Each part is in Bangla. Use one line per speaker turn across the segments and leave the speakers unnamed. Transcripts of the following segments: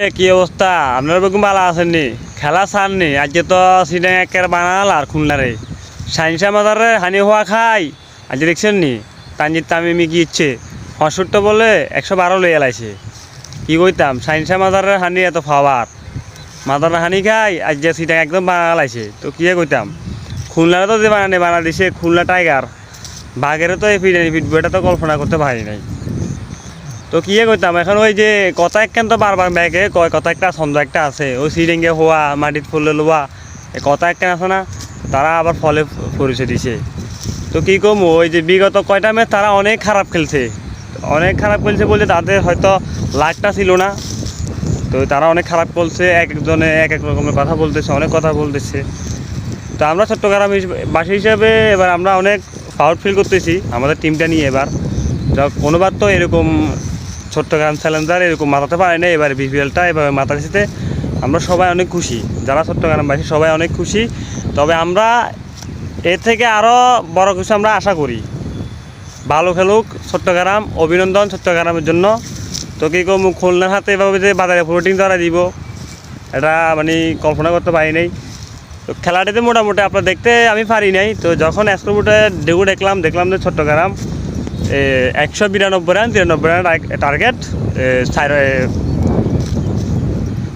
কি অবস্থা? আপনার বেগুন ভালো আছেননি? খেলা সারনি আজকে তো সিনে একের বানাল আর খুলনারে। সাইন্সা মাদারে হানি হওয়া খাই। আজকে দেখছেন নি তানজির তামিমি কি ইচ্ছে? হসুরটা বলে একশো বারো লই এলাইছে। কি কইতাম, সাইন্সা মাদারে হানি এত ফাওয়ার মাদারে হানি খাই আজ যে সিটা একদম বানাল বানালাইছে তো কি কইতাম? খুলনারে তো যে বানানি বানা দিছে, খুলনা টাইগার। বাঘেরও তো এই ফিট ফিটবইটা তো কল্পনা করতে পারি নাই। তো কি করতাম এখন ওই যে কথা একখান তো বারবার ব্যাগে কয় কথা একটা ছন্দ একটা আছে, ওই সিরিঙ্গে হওয়া মাটিত ফুলে লোয়া কথা একখান আছে না, তারা আবার ফলে পরিচয় দিছে। তো কি কম, ওই যে বিগত কয়টা ম্যাচ তারা অনেক খারাপ খেলছে, অনেক খারাপ খেলছে বলে তাদের হয়তো লাখটা ছিল না, তো তারা অনেক খারাপ করছে এক একজনে এক এক রকমের কথা বলতেছে, অনেক কথা বলতেছে। তো আমরা চট্টগ্রাম বাসী হিসেবে এবার আমরা অনেক প্রাউড ফিল করতেছি, আমাদের টিমটা নিয়ে এবার। কোনোবার তো এরকম চট্টগ্রাম চ্যালেঞ্জার এরকম মাতাতে পারে না, এবার বিপিএলটা এবার মাতাতে আমরা সবাই অনেক খুশি। যারা চট্টগ্রামবাসী সবাই অনেক খুশি। তবে আমরা এর থেকে আরও বড় কিছু আমরা আশা করি। ভালো খেলুক চট্টগ্রাম, অভিনন্দন চট্টগ্রামের জন্য। তো কি কম খুলনার হাতে এভাবে যে বাজারে প্রোটিন ধরা দিব, এটা মানে কল্পনা করতে পারি নাই। তো খেলাটিতে মোটামুটি আপনার দেখতে আমি পারি নাই। তো যখন এসকোপুটে ডেগু দেখলাম দেখলাম যে চট্টগ্রাম একশো বিরানব্বই রান, তিরানব্বই রান টার্গেট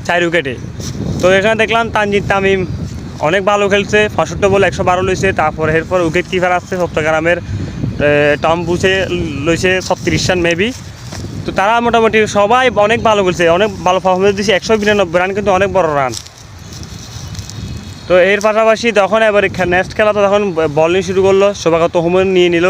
চার উইকেটে তো এখানে দেখলাম তানজিদ তামিম অনেক ভালো খেলছে, পঁয়ষট্টি বল, একশো বারো লইছে, তারপর এরপর উইকেট কিপার আসছে চট্টগ্রামের টম বুসে লইছে ছত্রিশ রান মেবি তো তারা মোটামুটি সবাই অনেক ভালো খেলছে, অনেক ভালো পারফরমেন্স দিচ্ছে একশো বিরানব্বই রান কিন্তু অনেক বড় রান। তো এর পাশাপাশি তখন এবার নেক্সট খেলা তো তখন বলিং শুরু করল শোভাগত হোমেন নিয়ে নিল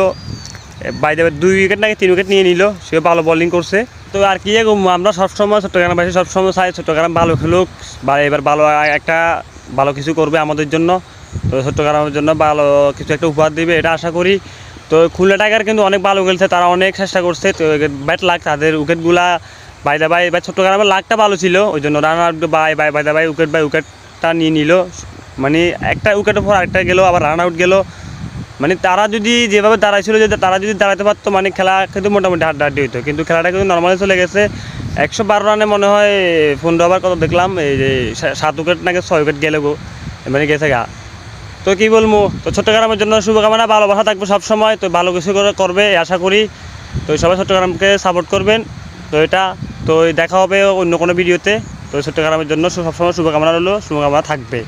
বাই দেবে দুই উইকেট নাকি তিন উইকেট নিয়ে নিল, সে ভালো বলিং করছে। তো আর কি আমরা সবসময় চট্টগ্রামবাসী সবসময় চাই চট্টগ্রাম ভালো খেলুক, বা এবার ভালো একটা ভালো কিছু করবে আমাদের জন্য। তো চট্টগ্রামের জন্য ভালো কিছু একটা উপহার দিবে, এটা আশা করি। তো খুলনা টাইগার কিন্তু অনেক ভালো খেলছে, তারা অনেক চেষ্টা করছে, তো ব্যাট লাগ তাদের উইকেটগুলা বাইদা বাই বা চট্টগ্রামের লাগটা ভালো ছিল ওই জন্য রান আউট বাই বাই বাইদা বাই উইকেট বাই উইকেটটা নিয়ে নিল। মানে একটা উইকেটের পর আরেকটা গেলো, আবার রান আউট গেলো। মানে তারা যদি যেভাবে দাঁড়াইছিল যে তারা যদি দাঁড়াতে পারতো মানে খেলা কিন্তু মোটামুটি হাড্ডাহাড্ডি হইতো। কিন্তু খেলাটা কিন্তু নর্মালি চলে গেছে। একশো বারো রানে মনে হয় পনেরো ওভার কত দেখলাম, এই যে সাত উইকেট নাকি ছয় উইকেট গেলে গো মানে গেছে গা। তো কী বলব, তো চট্টগ্রামের জন্য শুভকামনা, ভালোবাসা থাকবে সবসময়, তো ভালো কিছু করে করবে আশা করি। তো সবাই চট্টগ্রামকে সাপোর্ট করবেন। তো এটা, তো দেখা হবে অন্য কোনো ভিডিওতে তো। চট্টগ্রামের জন্য সবসময় শুভকামনা রইল, শুভকামনা থাকবে।